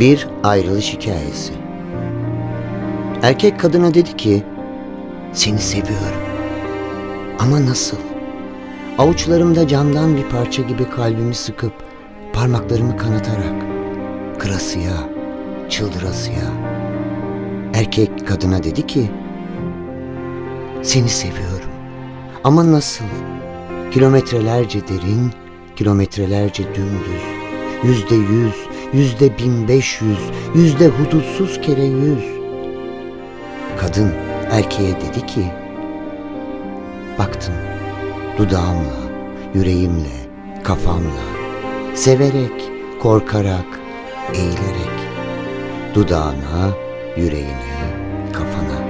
Bir ayrılış hikayesi. Erkek kadına dedi ki, seni seviyorum. Ama nasıl? Avuçlarımda camdan bir parça gibi kalbimi sıkıp, parmaklarımı kanatarak, kırasıya, çıldırasıya. Erkek kadına dedi ki, seni seviyorum. Ama nasıl? Kilometrelerce derin, kilometrelerce dümdüz. Yüzde yüz, yüzde bin beş yüz, yüzde hudutsuz kere yüz. Kadın erkeğe dedi ki, baktım dudağımla, yüreğimle, kafamla, severek, korkarak, eğilerek, dudağına, yüreğine, kafana.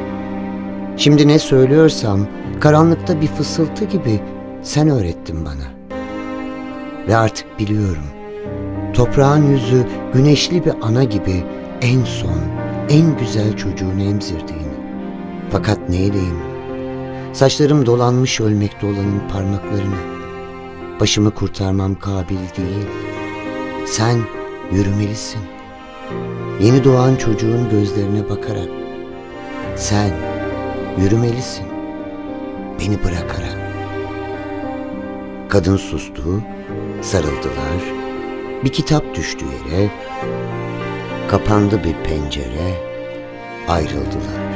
Şimdi ne söylüyorsam karanlıkta bir fısıltı gibi sen öğrettin bana. Ve artık biliyorum. Toprağın yüzü güneşli bir ana gibi en son, en güzel çocuğunu emzirdiğini. Fakat neyleyim? Saçlarım dolanmış ölmekte olanın parmaklarına. Başımı kurtarmam kabil değil. Sen yürümelisin. Yeni doğan çocuğun gözlerine bakarak. Sen yürümelisin. Beni bırakarak. Kadın sustu, sarıldılar. Bir kitap düştü yere. Kapandı bir pencere, ayrıldılar.